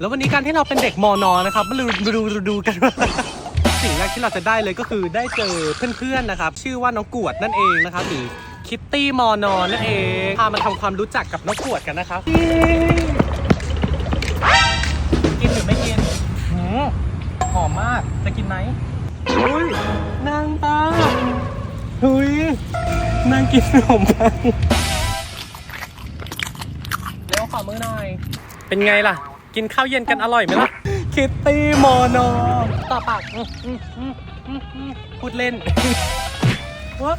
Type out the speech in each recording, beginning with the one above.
แล้ววันนี้การที่เราเป็นเด็กมอนอนะครับมาดูดูดูดูกันว่าสิ่งแรกที่เราจะได้เลยก็คือได้เจอเพื่อนๆนะครับ ชื่อว่าน้องกวดนั่นเองนะครับหรือคิตตี้มอนอนั่นเองพามาทำความรู้จักกับน้องกวดกันนะครับกินหรือไม่กินหืมหอมมากจะกินไหมอุ้ยนางตาหุยนางกินขนมปังเร็วขอมือหน่อย เป็นไงล่ะ กินข้าวเย็นกันอร่อยไหมล่ะ คิตตี้โมโนต่อปากอืมอืมอืมอืมอืมพูดเล่นวะ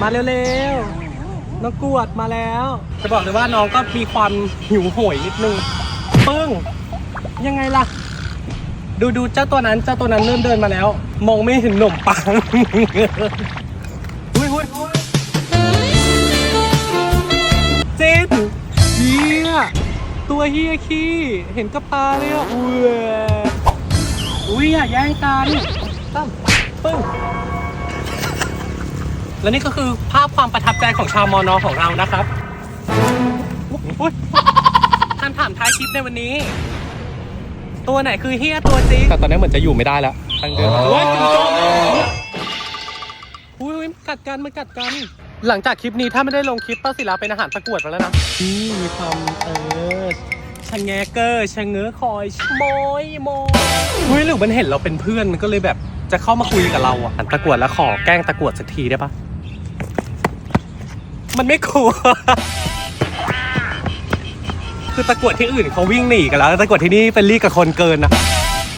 มาเร็วๆน้องกวดมาแล้ว จะบอกเลยว่าน้องก็มีความหิวโหยนิดนึงปึ้ง ยังไงล่ะ ดูดูเจ้าตัวนั้นเจ้าตัวนั้นเริ่มเดินมาแล้ว มองไม่เห็นหนมปัง ตัวเฮียขี้เห็นกับตาเลยอะอุ้ยอุ้ยอย่าแย่งกันตั้มปึ้งและนี่ก็คือภาพความประทับใจของชาวมอนอของเรานะครับอุ๊ยคำถามท้ายคลิปในวันนี้ ตัวไหนคือเฮียตัวจริงแต่ตอนนี้เหมือนจะอยู่ไม่ได้แล้วทางเดินโอ้ยจุ๊บอุ้ยกัดกันมันกัดกัน หลังจากคลิปนี้ถ้าไม่ได้ลงคลิปป้าศิลาเป็นอาหารประกวดไปแล้วนะนี่มีความเออชะแงเกอร์ชะเง้อคอยชะโมยโมยเฮ้ยหรือมันเห็นเราเป็นเพื่อนมันก็เลยแบบจะเข้ามาคุยกับเราอะหันตะกรวดแล้วขอแกล้งตะกรวดสักทีได้ปะมันไม่กลัว คือตะกรวดที่อื่นเขาวิ่งหนีกันแล้ว ตะกรวดที่นี่เป็นรีกับคนเกินนะ